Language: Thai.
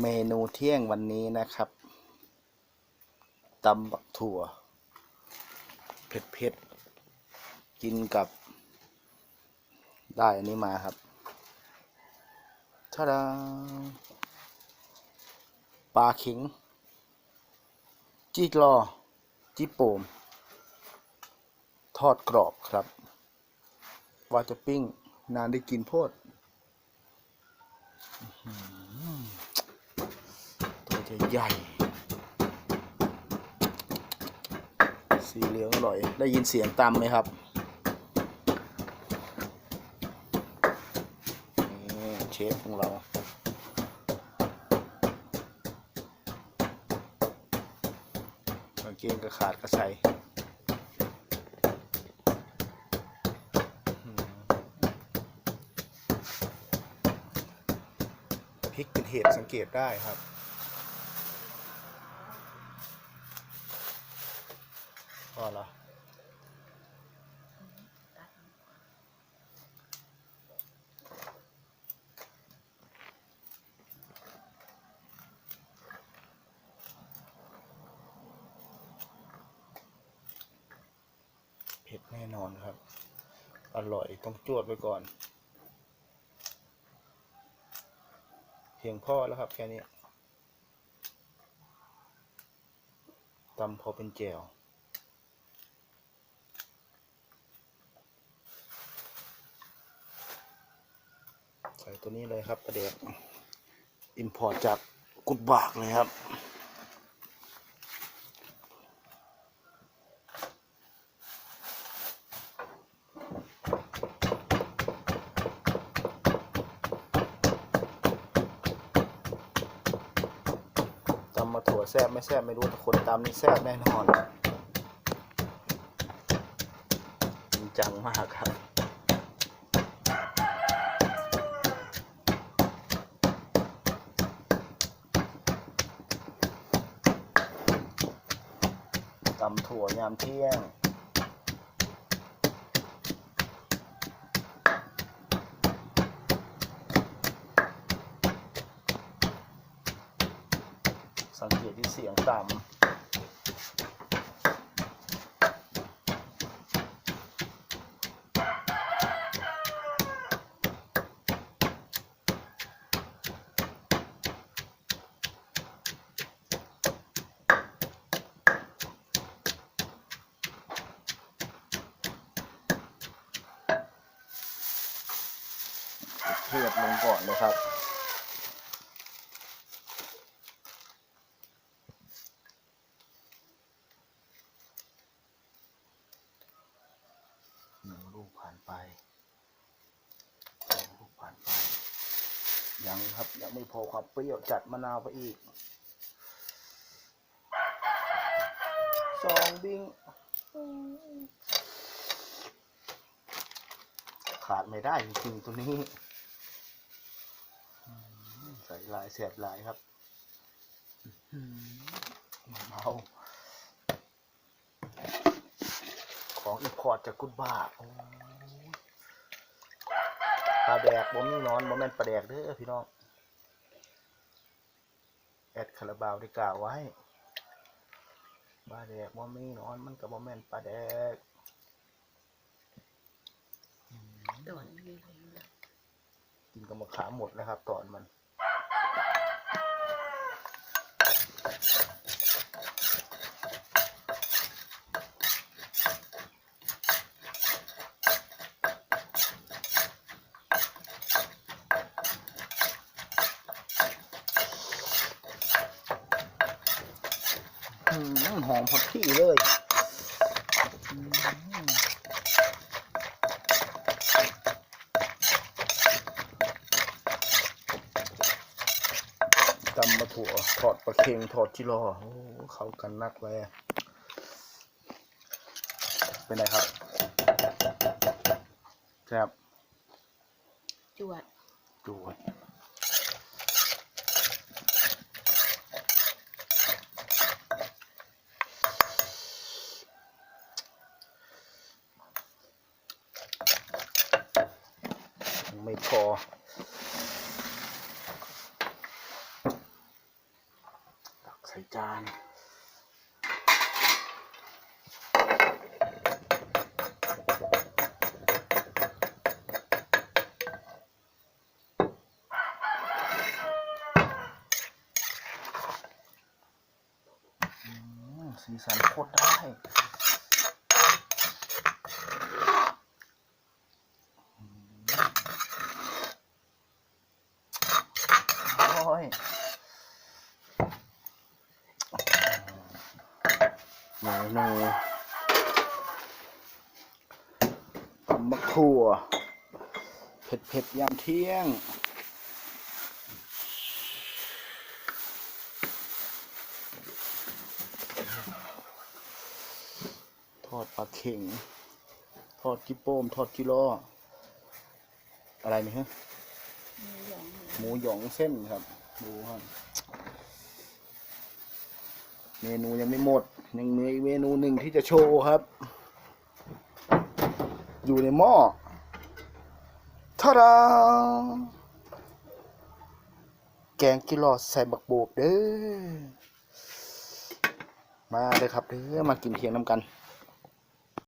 เมนูเที่ยงวันนี้นะครับตำบักถั่วเผ็ดๆกินกับ ได้อันนี้มาครับชาดาปลาขิง จีรอจีโปม ทอดกรอบครับ ว่าจะปิ้ง นานได้กินโพด จะใหญ่ สีเหลืองอร่อย ได้ยินเสียงตำไหมครับเชฟของเรากางเกงกระขาดกระใสพริกเป็นเหตุสังเกตได้ครับ พอแล้วเผ็ดแน่นอนครับ อร่อยต้องจวดไว้ก่อน เพียงพอแล้วครับแค่นี้ตำพอเป็นแจว ตัวนี้เลยครับประเดี๋ยวอิมพอร์ตจากกุดบากเลยครับ ตำมาถั่วแซ่บไม่แซ่บไม่รู้แต่คนตำนี่แซ่บแน่นอน จริงจังมากครับ ตำถั่วยามเที่ยง สังเกตที่เสียงต่ำ เทียบลงก่อนเลยครับ หนึ่งลูกผ่านไปสองลูกผ่านไป ยังครับ ยังไม่พอความเปรี้ยวจัดมะนาวไปอีก สองบิงขาดไม่ได้จริงๆตัวนี้ มใส่ลายเสียบลายครับอื้อหือเมาของอีพอร์ตจากกุดบ้าโอ้ยปลาแดกบ่มีนอนบ่แม่นปลาแดกเด้อพี่น้อง แอดคาราบาวได้กล่าวไว้ปลาแดกบ่มีนอนมันก็บ่แม่นปลาแดกตอนนี้เลยนะกินกับมะขามหมดนะครับตอนมัน หอมพอที่เลยอืมตำมะถั่วทอดปลาเค็งทอดจิรอโอ้เข้ากันนักเลยเป็นไงครับแซ่บจวดจวด ไม่พอจานสีสันโคตรได้อืมโอ้ย เมนูตำบักถั่วเผ็ดเผ็ดๆยามเที่ยง ทอดปลาเข่ง ทอดกิโป้ม ทอดกิโลอะไรนี่ฮะหมูหยองหมูหยองเส้นครับ ดูครับ เมนูยังไม่หมด ยังมีเมนูหนึ่งที่จะโชว์ครับ อยู่ในหม้อทาดาแกงกิโลใส่บักโบกเด้อ มาเลยครับเด้อ มากินเทียงน้ำกัน